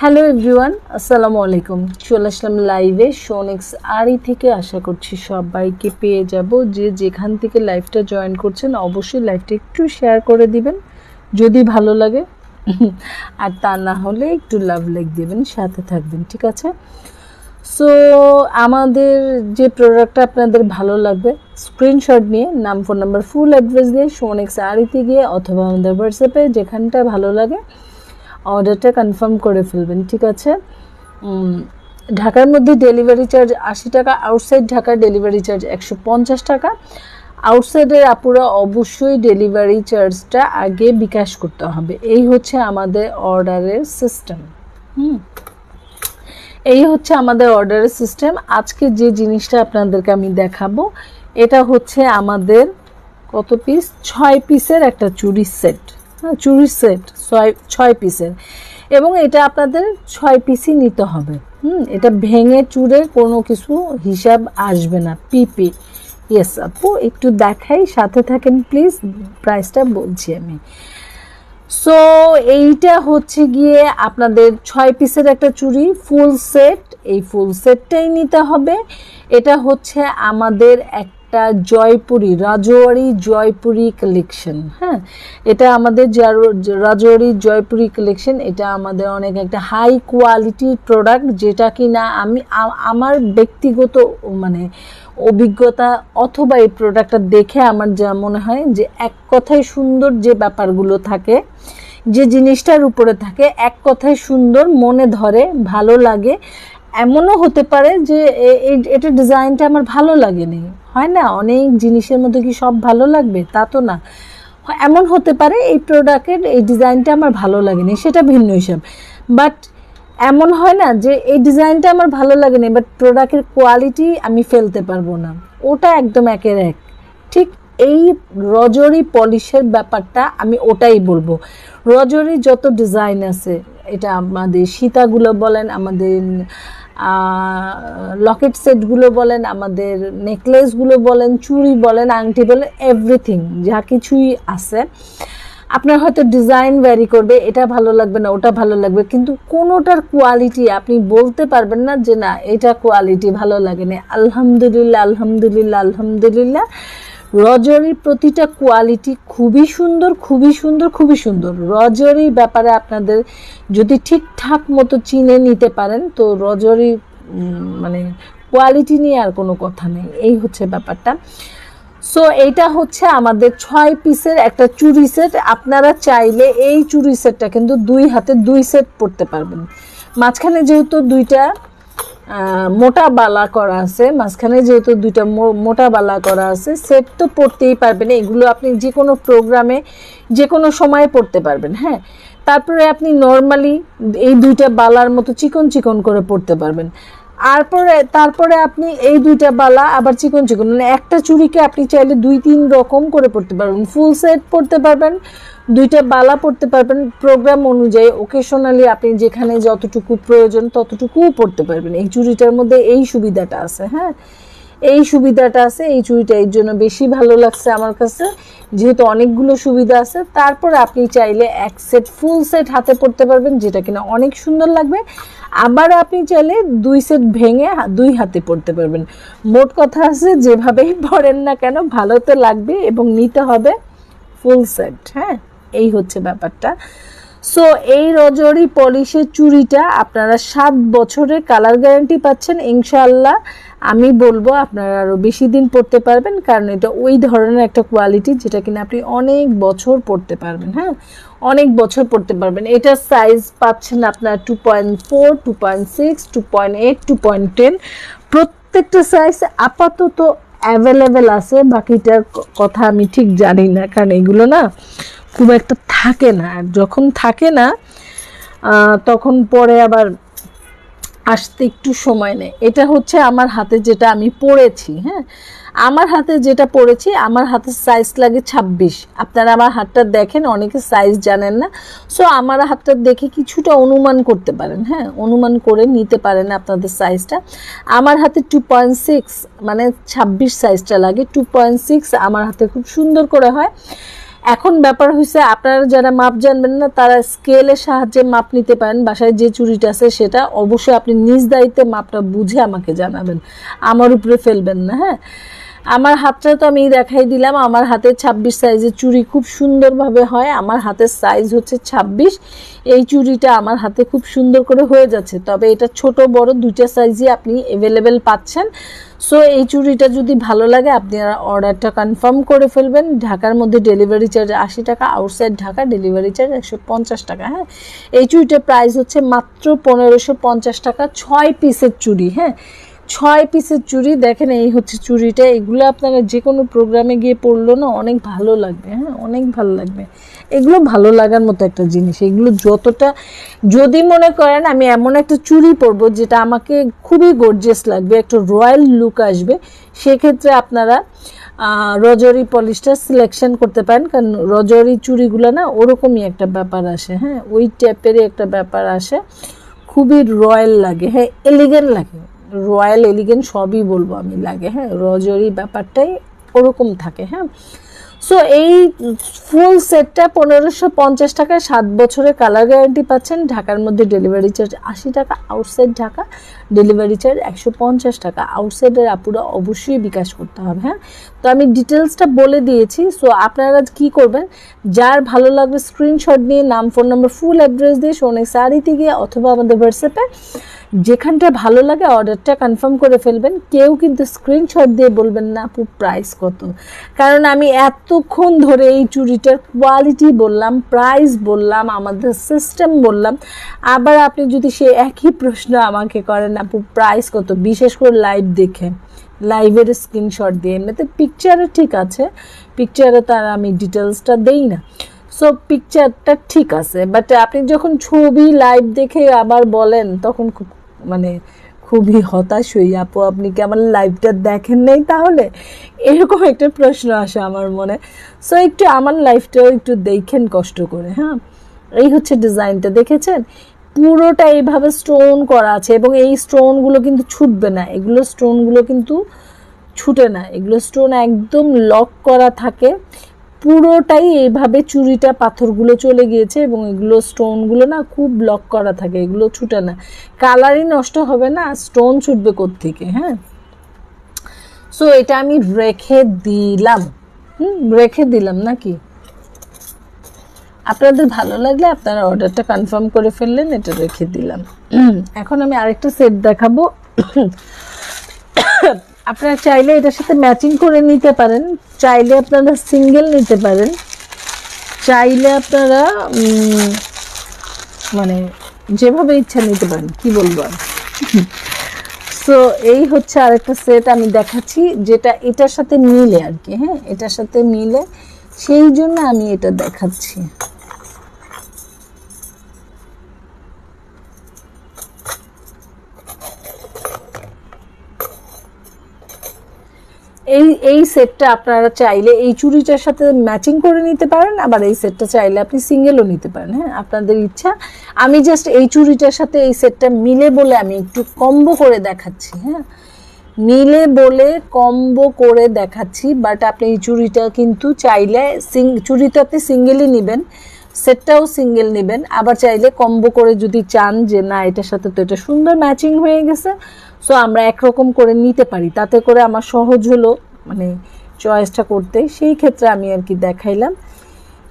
Hello everyone আসসালামু আলাইকুম চলে আসলাম লাইভে সোনেক্স আরই থেকে। আশা করছি সবাইকে পেয়ে যাব। যে যেখান থেকে লাইভটা জয়েন করছেন, অবশ্যই লাইভটা একটু শেয়ার করে দিবেন। যদি ভালো লাগে, আর তা না হলে একটু লাভ লাইক দেবেন, সাথে থাকবেন, ঠিক আছে? সো আমাদের যে প্রোডাক্টটা আপনাদের ভালো লাগবে স্ক্রিনশট নিয়ে, নাম ফোন নাম্বার ফুল অ্যাড্রেস দিয়ে সোনেক্স আরিতে গিয়ে, অথবা আমাদের হোয়াটসঅ্যাপে যেখানটা ভালো লাগে অর্ডারটা কনফার্ম করে ফেলবেন, ঠিক আছে? ঢাকার মধ্যে ডেলিভারি চার্জ আশি টাকা, আউটসাইড ঢাকার ডেলিভারি চার্জ একশো পঞ্চাশ টাকা। আউটসাইডের আপুরা অবশ্যই ডেলিভারি চার্জটা আগে বিকাশ করতে হবে। এই হচ্ছে আমাদের অর্ডারের সিস্টেম। হুম? এই হচ্ছে আমাদের অর্ডারের সিস্টেম। আজকে যে জিনিসটা আপনাদেরকে আমি দেখাবো, এটা হচ্ছে আমাদের কত পিস ছয় পিসের একটা চুড়ি সেট হ্যাঁ চুড়ি সেট, ছয় ছয় পিসের। এবং এটা আপনাদের ছয় পিসই নিতে হবে। হুম, এটা ভেঙে চুড়ে কোনো কিছু হিসাব আসবে না, পিপি। ইয়েস আপু, একটু দেখাই, সাথে থাকেন প্লিজ প্রাইসটা বলছি আমি। সো এইটা হচ্ছে গিয়ে আপনাদের ছয় পিসের একটা চুড়ি ফুল সেট এই ফুল সেটটাই নিতে হবে। এটা হচ্ছে আমাদের একটা জয়পুরি রাজওয়ারি জয়পুরি কালেকশন হ্যাঁ? এটা আমাদের রাজওয়ারি জয়পুরি কালেকশন এটা আমাদের অনেক একটা হাই কোয়ালিটির প্রোডাক্ট যেটা কি না আমি আমার ব্যক্তিগত মানে অভিজ্ঞতা অথবা এই প্রোডাক্টটা দেখে আমার যা মনে হয় যে এক কথায় সুন্দর যে ব্যাপারগুলো থাকে, যে জিনিসটার উপরে থাকে, এক কথায় সুন্দর, মনে ধরে, ভালো লাগে। এমনও হতে পারে যে এটা ডিজাইনটা আমার ভালো লাগেনি। হয় না? অনেক জিনিসের মধ্যে কি সব ভালো লাগবে? তা তো না। এমন হতে পারে এই প্রোডাক্টের এই ডিজাইনটা আমার ভালো লাগেনি, সেটা ভিন্ন হিসাব। বাট এমন হয় না যে এই ডিজাইনটা আমার ভালো লাগেনি বাট প্রোডাক্টের কোয়ালিটি আমি ফেলতে পারব না। ওটা একদম একের এক। ঠিক এই রজরি পলিশের ব্যাপারটা আমি ওটাই বলব। রজরি যত ডিজাইন আছে, এটা আমাদের সীতাগুলো বলেন, আমাদের লকেট সেটগুলো বলেন, আমাদের নেকলেসগুলো বলেন, চুড়ি বলেন, আংটি বলেন এভরিথিং যা কিছুই আছে। আপনার হয়তো ডিজাইন ভ্যারি করবে, এটা ভালো লাগবে না, ওটা ভালো লাগবে, কিন্তু কোনোটার কোয়ালিটি আপনি বলতে পারবেন না যে না, এটা কোয়ালিটি ভালো লাগে না আলহামদুলিল্লাহ আলহামদুলিল্লাহ আলহামদুলিল্লাহ। রজরির প্রতিটা কোয়ালিটি খুবই সুন্দর খুবই সুন্দর খুবই সুন্দর। রজরির ব্যাপারে আপনাদের যদি ঠিকঠাক মতো চিনে নিতে পারেন, তো রজরি মানে কোয়ালিটি নিয়ে আর কোনো কথা নেই। এই হচ্ছে ব্যাপারটা। সো এইটা হচ্ছে আমাদের ছয় পিসের একটা চুরি সেট আপনারা চাইলে এই চুরি সেটটা কিন্তু দুই হাতে দুই সেট পরতে পারবেন। মাঝখানে যেহেতু দুইটা মোটা বালা করা আছে। মাঝখানে যেহেতু দুইটা মোটা বালা করা আছে সেট তো পড়তেই পারবেন। এগুলো আপনি যে কোনো প্রোগ্রামে যে কোনো সময়ে পড়তে পারবেন হ্যাঁ? তারপরে আপনি নর্মালি এই দুইটা বালার মতো চিকন চিকন করে পড়তে পারবেন। তারপরে তারপরে আপনি এই দুইটা বালা আবার চিকন চিকন মানে একটা চুড়িকে আপনি চাইলে দুই তিন রকম করে পড়তে পারবেন। ফুল সেট পড়তে পারবেন, দুইটা বালা পড়তে পারবেন। প্রোগ্রাম অনুযায়ী ওকেশনালি আপনি যেখানে যতটুকু প্রয়োজন ততটুকুও পড়তে পারবেন। এই চুড়িটার মধ্যে এই সুবিধাটা আছে হ্যাঁ? এই সুবিধাটা আছে, এই চুড়িটা এর জন্য বেশি ভালো লাগছে আমার কাছে। যেহেতু অনেকগুলো সুবিধা আছে, তারপর আপনি চাইলে এক সেট ফুল সেট হাতে পড়তে পারবেন, যেটা কিনা অনেক সুন্দর লাগবে। আবার আপনি চাইলে দুই সেট ভেঙে দুই হাতে পড়তে পারবেন। মোট কথা আছে, যেভাবেই পড়েন না কেন, ভালো তো লাগবে এবং নিতে হবে ফুল সেট হ্যাঁ? এই হচ্ছে ব্যাপারটা। সো এই রজরি পলিশের চুড়িটা আপনারা সাত বছরের কালার গ্যারান্টি পাচ্ছেন ইনশাল্লাহ আমি বলব আপনারা আরও বেশি দিন পড়তে পারবেন, কারণ এটা ওই ধরনের একটা কোয়ালিটি যেটা কিনা আপনি অনেক বছর পড়তে পারবেন হ্যাঁ? অনেক বছর পড়তে পারবেন। এটার সাইজ পাচ্ছেন আপনার two point four two point six two point eight two point ten প্রত্যেকটা সাইজ আপাতত অ্যাভেলেবেল আছে, বাকিটার কথা আমি ঠিক জানি না, কারণ এগুলো না খুব একটা থাকে না। আর যখন থাকে না তখন পরে আবার আসতে একটু সময় নেয়। এটা হচ্ছে আমার হাতে যেটা আমি পড়েছি হ্যাঁ? আমার হাতে যেটা পড়েছি, আমার হাতের সাইজ লাগে ছাব্বিশ। আপনারা আমার হাতটা দেখেন, অনেকে সাইজ জানেন না। সো আমার হাতটা দেখে কিছুটা অনুমান করতে পারেন হ্যাঁ? অনুমান করে নিতে পারেন আপনাদের সাইজটা আমার হাতে টু পয়েন্ট সিক্স মানে ছাব্বিশ সাইজটা লাগে। টু পয়েন্ট সিক্স আমার হাতে খুব সুন্দর করে হয়। এখন ব্যাপার হয়েছে আপনারা যারা মাপ জানবেন না, তারা স্কেলের সাহায্যে মাপ নিতে পারেন। বাসায় যে চুরিটা আছে সেটা অবশ্যই আপনি নিজ দায়িত্বে মাপটা বুঝে আমাকে জানাবেন। আমার উপরে ফেলবেন না হ্যাঁ? আমার হাতটা তো আমি দেখাই দিলাম, আমার হাতে ২৬ সাইজের চুড়ি খুব সুন্দরভাবে হয়, আমার হাতের সাইজ হচ্ছে ২৬ এই চুড়িটা আমার হাতে খুব সুন্দর করে হয়ে যাচ্ছে, তবে এটা ছোট, বড় দুইটা সাইজই আপনি অ্যাভেলেবেল পাচ্ছেন সো এই চুড়িটা যদি ভালো লাগে আপনারা অর্ডারটা কনফার্ম করে ফেলবেন, ঢাকার মধ্যে ডেলিভারি চার্জ আশি টাকা আউটসাইড ঢাকা ডেলিভারি চার্জ একশো পঞ্চাশ টাকা হ্যাঁ এই চুড়িটার প্রাইস হচ্ছে মাত্র পনেরোশো পঞ্চাশ টাকা, ছয় পিসের চুড়ি হ্যাঁ ছয় পিসের চুড়ি, দেখেন এই হচ্ছে চুড়িটা, এগুলো আপনারা যে কোনো প্রোগ্রামে গিয়ে পড়ল না অনেক ভালো লাগবে হ্যাঁ অনেক ভালো লাগবে। এগুলো ভালো লাগার মতো একটা জিনিস, এগুলো যতটা, যদি মনে করেন আমি এমন একটা চুড়ি পরবো যেটা আমাকে খুবই গর্জিয়াস লাগবে, একটা রয়্যাল লুক আসবে, সেক্ষেত্রে আপনারা রজরি পলিশটা সিলেকশন করতে পারেন, কারণ রজরি চুড়িগুলো না ওরকমই একটা ব্যাপার আসে হ্যাঁ ওই টাইপেরই একটা ব্যাপার আসে, খুবই রয়্যাল লাগে হ্যাঁ এলিগেন্ট লাগে। রয়্যাল এলিগেন্ট সবই বলব আমি লাগে হ্যাঁ রজরি ব্যাপারটাই ওরকম থাকে হ্যাঁ। সো এই ফুল সেটটা পনেরোশো পঞ্চাশ টাকায় সাত বছরের কালার গ্যারান্টি পাচ্ছেন, ঢাকার মধ্যে ডেলিভারি চার্জ আশি টাকা আউটসাইড ঢাকা। ডেলিভারি চার্জ একশো পঞ্চাশ টাকা। আউটসাইডের আপুরা অবশ্যই বিকাশ করতে হবে হ্যাঁ? তো আমি ডিটেলসটা বলে দিয়েছি সো আপনারা কি করবেন, যার ভালো লাগবে স্ক্রিনশট নিয়ে, নাম ফোন নাম্বার ফুল অ্যাড্রেস দিয়ে সোনে শাড়িতে গিয়ে অথবা আমাদের হোয়াটসঅ্যাপে যেখানটা ভালো লাগে অর্ডারটা কনফার্ম করে ফেলবেন। কেউ কিন্তু স্ক্রিনশট দিয়ে বলবেন না, আপু প্রাইস কত? কারণ আমি এতক্ষণ ধরে এই চুরিটার কোয়ালিটি বললাম প্রাইস বললাম, আমাদের সিস্টেম বললাম। আবার আপনি যদি সে একই প্রশ্ন আমাকে করেন আপু প্রাইস কত? বিশেষ করে লাইভ দেখে। লাইভের স্ক্রিনশট দিয়ে। এমনিতে পিকচারে ঠিক আছে। পিকচারে তার আমি ডিটেলসটা দেই না। সো পিকচারটা ঠিক আছে। বাট আপনি যখন ছবি লাইভ দেখে আবার বলেন, তখন খুব মানে খুবই হতাশ হই। আপু, আপনি কি আমার লাইভটা দেখেন নাই তাহলে? এরকম একটা প্রশ্ন আসে আমার মনে। সো একটু আমার লাইফটাও একটু দেখেন কষ্ট করে হ্যাঁ? এই হচ্ছে ডিজাইনটা দেখেছেন? পুরোটা এইভাবে স্টোন করা আছে এবং এই স্টোনগুলো কিন্তু ছুটবে না। এগুলো স্টোনগুলো কিন্তু ছুটে না। এগুলো স্টোন একদম লক করা থাকে। পুরোটাই এইভাবে চুরিটা পাথরগুলো চলে গিয়েছে এবং এগুলো স্টোনগুলো না খুব লক করা থাকে। এগুলো ছুটে না। কালারই নষ্ট হবে না। স্টোন ছুটবে থেকে হ্যাঁ? সো এটা আমি রেখে দিলাম। হুম, রেখে দিলাম নাকি? আপনাদের ভালো লাগলে আপনারা অর্ডারটা কনফার্ম করে ফেললেন এটা রেখে দিলাম। এখন আমি আরেকটা সেট দেখাবো। আপনারা চাইলে এটার সাথে ম্যাচিং করে নিতে পারেন চাইলে আপনারা সিঙ্গেল নিতে পারেন চাইলে আপনারা মানে যেভাবে ইচ্ছা নিতে পারেন কি বলব আর? সো এই হচ্ছে আরেকটা সেট আমি দেখাচ্ছি যেটা এটার সাথে মিলে আর কি হ্যাঁ? এটার সাথে মিলে সেই জন্য আমি এটা দেখাচ্ছি। এই এই সেটটা আপনারা চাইলে এই চুড়িটার সাথে ম্যাচিং করে নিতে পারেন, আবার এই সেটটা চাইলে আপনি সিঙ্গেলও নিতে পারেন হ্যাঁ? আপনাদের ইচ্ছা। আমি জাস্ট এই চুড়িটার সাথে এই সেটটা মিলে বলে আমি একটু কম্বো করে দেখাচ্ছি হ্যাঁ? মিলে বলে কম্বো করে দেখাচ্ছি বাট আপনি এই চুড়িটা কিন্তু চাইলে সিং চুড়িটা আপনি সিঙ্গেলই নেবেন সেটটাও সিঙ্গেল নেবেন, আবার চাইলে কম্বো করে যদি চান যে না, এটার সাথে তো এটা সুন্দর ম্যাচিং হয়ে গেছে সো আমরা একরকম করে নিতে পারি। তাতে করে আমার সহজ হলো মানে চয়েসটা করতে। সেই ক্ষেত্রে আমি আর কি দেখাইলাম।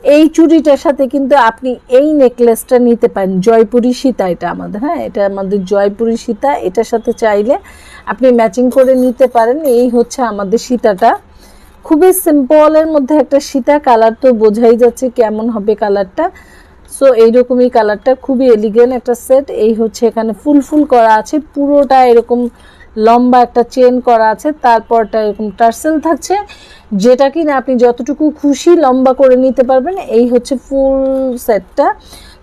এই চুড়িটার সাথে কিন্তু আপনি এই নেকলেসটা নিতে পারেন। জয়পুরি সীতা এটা আমাদের হ্যাঁ? এটা আমাদের জয়পুরি সীতা। এটার সাথে চাইলে আপনি ম্যাচিং করে নিতে পারেন। এই হচ্ছে আমাদের সীতাটা। খুবই সিম্পলের মধ্যে একটা সীতা। কালার তো বোঝাই যাচ্ছে কেমন হবে কালারটা। সো এইরকমই কালারটা খুবই এলিগেন্ট একটা সেট এই হচ্ছে এখানে ফুল ফুল করা আছে। পুরোটা এরকম লম্বা একটা চেন করা আছে। তারপরটা এরকম টার্সেল থাকছে। যেটা কিনা আপনি যতটুকু খুশি লম্বা করে নিতে পারবেন, এই হচ্ছে ফুল সেটটা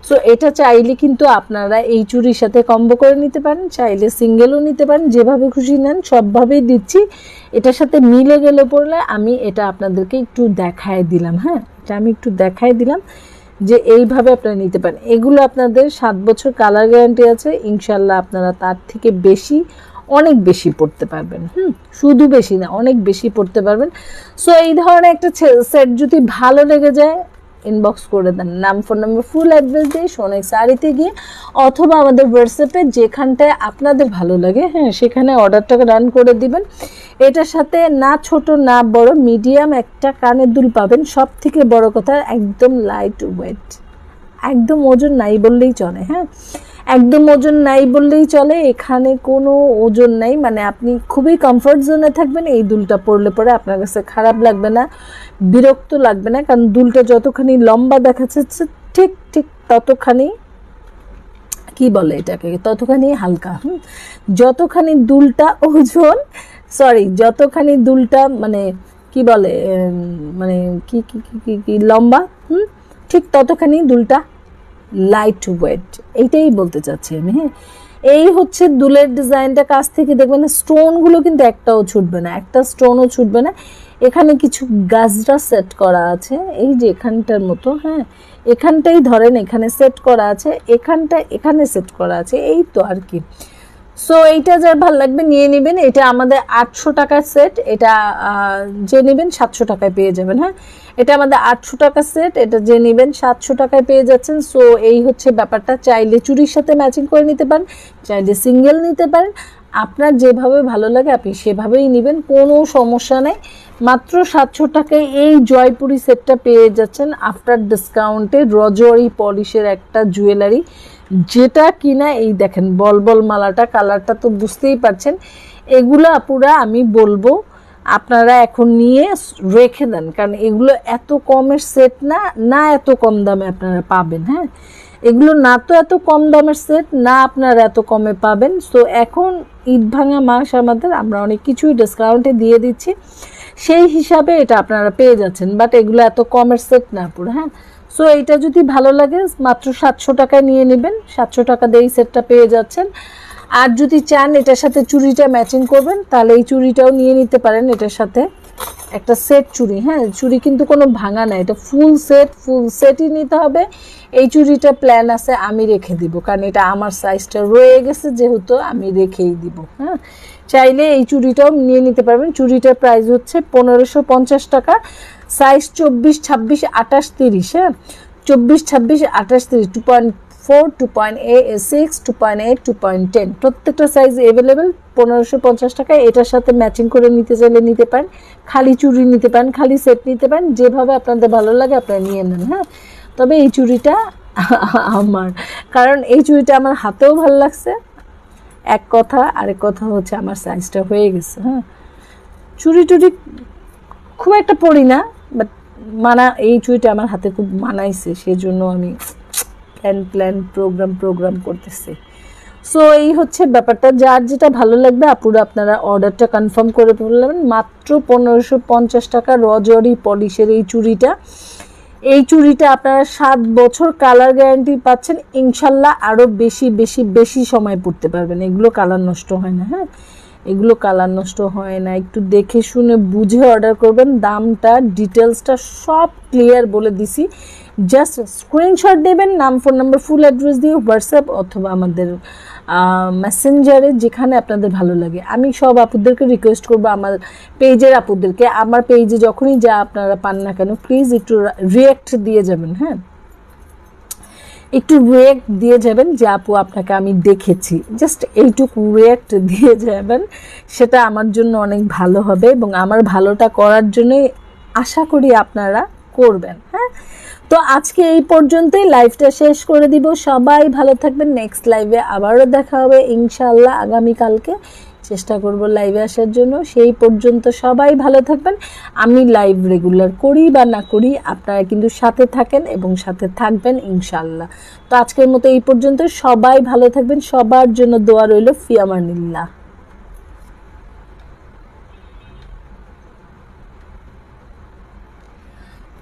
সো এটা চাইলে কিন্তু আপনারা এই চুরির সাথে কম্বো করে নিতে পারেন, চাইলে সিঙ্গেলও নিতে পারেন, যেভাবে খুশি নেন, সবভাবেই দিচ্ছি। এটার সাথে মিলে গেলে পড়লে আমি এটা আপনাদেরকে একটু দেখায় দিলাম হ্যাঁ? এটা আমি একটু দেখায় দিলাম। যে এইভাবে আপনারা নিতে পারেন। এগুলো আপনাদের সাত বছর কালার গ্যারান্টি আছে। ইনশাল্লাহ আপনারা তার থেকে বেশি, অনেক বেশি পড়তে পারবেন। হুম, শুধু বেশি না, অনেক বেশি পড়তে পারবেন। সো এই ধরনের একটা সেট যদি ভালো লেগে যায় ইনবক্স করে দেন। নাম ফোন নাম্বার ফুল অ্যাড্রেস দিয়ে সোনেক শাড়িতে গিয়ে অথবা আমাদের হোয়াটসঅ্যাপে যেখানটায় আপনাদের ভালো লাগে হ্যাঁ সেখানে অর্ডারটাকে রান করে দিবেন। এটার সাথে না ছোট, না বড় মিডিয়াম একটা কানের দুল পাবেন। সব থেকে বড় কথা, একদম লাইট ওয়েট একদম ওজন নাই বললেই চলে হ্যাঁ? একদম ওজন নাই বললেই চলে, এখানে কোনো ওজন নাই। মানে আপনি খুবই কমফর্ট জোনে থাকবেন, এই দুলটা পরলে পরে আপনার কাছে খারাপ লাগবে না, বিরক্ত লাগবে না। কারণ দুলটা যতখানি লম্বা দেখা যাচ্ছে, ঠিক ঠিক ততখানি কি বলে এটাকে? ততখানি হালকা, হুম? যতখানি দুলটা ওজন সরি যতখানি দুলটা মানে কি বলে মানে কি কি কি লম্বা, হুম? ঠিক ততখানি দুলটা লাইট ওয়েট এইটাই বলতে চাচ্ছি আমি হ্যাঁ? এই হচ্ছে দুলের ডিজাইনটা কাছ থেকে দেখবেন স্টোনগুলো কিন্তু একটাও ছুটবে না, একটা স্টোনও ছুটবে না। এখানে কিছু গাজরা সেট করা আছে, এই যে এখানটার মতো হ্যাঁ? এখানটাই ধরেন এখানে সেট করা আছে, এখানটা এখানে সেট করা আছে, এই তো আর কি। সো এইটা যার ভালো লাগবে নিয়ে নেবেন, এটা আমাদের আটশো টাকার সেট এটা যে নেবেন সাতশো টাকায় পেয়ে যাবেন হ্যাঁ? এটা আমাদের আটশো টাকার সেট এটা যে নেবেন সাতশো টাকায় পেয়ে যাচ্ছেন। সো এই হচ্ছে ব্যাপারটা, চাইলে চুরির সাথে ম্যাচিং করে নিতে পারেন, চাইলে সিঙ্গেল নিতে পারেন। আপনার যেভাবে ভালো লাগে, আপনি সেভাবেই নেবেন, কোনো সমস্যা নেই। মাত্র সাতশো টাকায় এই জয়পুরি সেটটা পেয়ে যাচ্ছেন আফটার ডিসকাউন্টে রজরি পলিশের একটা জুয়েলারি। যেটা কিনা এই দেখেন বল বল মালাটা, কালারটা তো বুঝতেই পারছেন। এগুলো আপুরা, আমি বলব, আপনারা এখন নিয়ে রেখে দেন। কারণ এগুলো এত কমের সেট না না এত কম দামে আপনারা পাবেন হ্যাঁ? এগুলো না তো এত কম দামের সেট, না আপনারা এত কমে পাবেন। সো এখন ঈদ ভাঙা মাস আমাদের, আমরা অনেক কিছুই ডিসকাউন্টে দিয়ে দিচ্ছি। সেই হিসাবে এটা আপনারা পেয়ে যাচ্ছেন বাট এগুলো এত কমের সেট না পুরো হ্যাঁ? সো এইটা যদি ভালো লাগে, মাত্র সাতশো টাকায় নিয়ে নেবেন, সাতশো টাকা দিয়ে এই সেটটা পেয়ে যাচ্ছেন। আর যদি চান এটার সাথে চুড়িটা ম্যাচিং করবেন, তাহলে এই চুড়িটাও নিয়ে নিতে পারেন এটার সাথে। একটা সেট চুড়ি হ্যাঁ? চুড়ি কিন্তু কোনো ভাঙা না, এটা ফুল সেট ফুল সেটই নিতে হবে। এই চুড়িটা প্ল্যান আছে, আমি রেখে দিব, কারণ এটা আমার সাইজটা রয়ে গেছে, যেহেতু আমি রেখেই দিব হ্যাঁ? চাইলে এই চুড়িটাও নিয়ে নিতে পারবেন। চুড়িটার প্রাইস হচ্ছে পনেরোশো পঞ্চাশ টাকা। সাইজ চব্বিশ ছাব্বিশ আঠাশ তিরিশ হ্যাঁ? চব্বিশ ছাব্বিশ আঠাশ তিরিশ two point four two point এ six two point eight two point ten প্রত্যেকটা সাইজ অ্যাভেলেবেল পনেরোশো পঞ্চাশ টাকায় এটার সাথে ম্যাচিং করে নিতে চাইলে নিতে পারেন। খালি চুড়ি নিতে পারেন, খালি সেট নিতে পারেন। যেভাবে আপনাদের ভালো লাগে আপনারা নিয়ে নেন হ্যাঁ? তবে এই চুড়িটা আমার, কারণ এই চুড়িটা আমার হাতেও ভালো লাগছে। এক কথা, আরেক কথা হচ্ছে আমার সাইজটা হয়ে গেছে হ্যাঁ। চুড়ি টুড়ি খুব একটা পড়ি না বাট মানা, এই চুড়িটা আমার হাতে খুব মানাইছে, সেজন্য আমি প্ল্যান প্ল্যান প্রোগ্রাম প্রোগ্রাম করতেছি। সো এই হচ্ছে ব্যাপারটা, যার যেটা ভালো লাগবে, আপুরা আপনারা অর্ডারটা কনফার্ম করে বললেন মাত্র পনেরোশো পঞ্চাশ টাকা রজরি পলিশের এই চুড়িটা। এই চুড়িটা আপনারা সাত বছর কালার গ্যারান্টি পাচ্ছেন, ইনশাল্লাহ আরও বেশি বেশি বেশি সময় পড়তে পারবেন। এগুলো কালার নষ্ট হয় না হ্যাঁ? এগুলো কালার নষ্ট হয় না। একটু দেখে শুনে বুঝে অর্ডার করবেন। দামটা ডিটেলসটা সব ক্লিয়ার বলে দিছি। জাস্ট স্ক্রিনশট দেবেন, নাম ফোন নাম্বার ফুল অ্যাড্রেস দিয়ে হোয়াটসঅ্যাপ অথবা আমাদের মেসেঞ্জারে যেখানে আপনাদের ভালো লাগে। আমি সব আপুদেরকে রিকোয়েস্ট করব, আমার পেজের আপুদেরকে। আমার পেজে যখনই যা আপনারা পান না কেন প্লিজ একটু রিয়াক্ট দিয়ে যাবেন হ্যাঁ? একটু রিয়াক্ট দিয়ে যাবেন যে, আপু, আপনাকে আমি দেখেছি। জাস্ট এইটুকু রিয়াক্ট দিয়ে যাবেন। সেটা আমার জন্য অনেক ভালো হবে এবং আমার ভালোটা করার জন্যই আশা করি আপনারা করবেন হ্যাঁ? তো আজকে এই পর্যন্তই। লাইভটা শেষ করে দিব। সবাই ভালো থাকবেন। নেক্সট লাইভে আবারও দেখা হবে ইনশাল্লাহ আগামীকালকে। চেষ্টা করব লাইভে আসার জন্য। সেই পর্যন্ত সবাই ভালো থাকবেন। আমি লাইভ রেগুলার করি বা না করি, আপনারা কিন্তু সাথে থাকেন এবং সাথে থাকবেন ইনশাল্লাহ তো আজকের মতো এই পর্যন্ত। সবাই ভালো থাকবেন। সবার জন্য দোয়া রইল ফিয়ামানিল্লাহ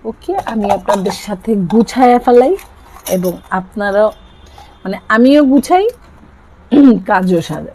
ওকে, আমি আপনাদের সাথে গুছায় ফেলাই এবং আপনারাও মানে আমিও গুছাই, কাজও সারে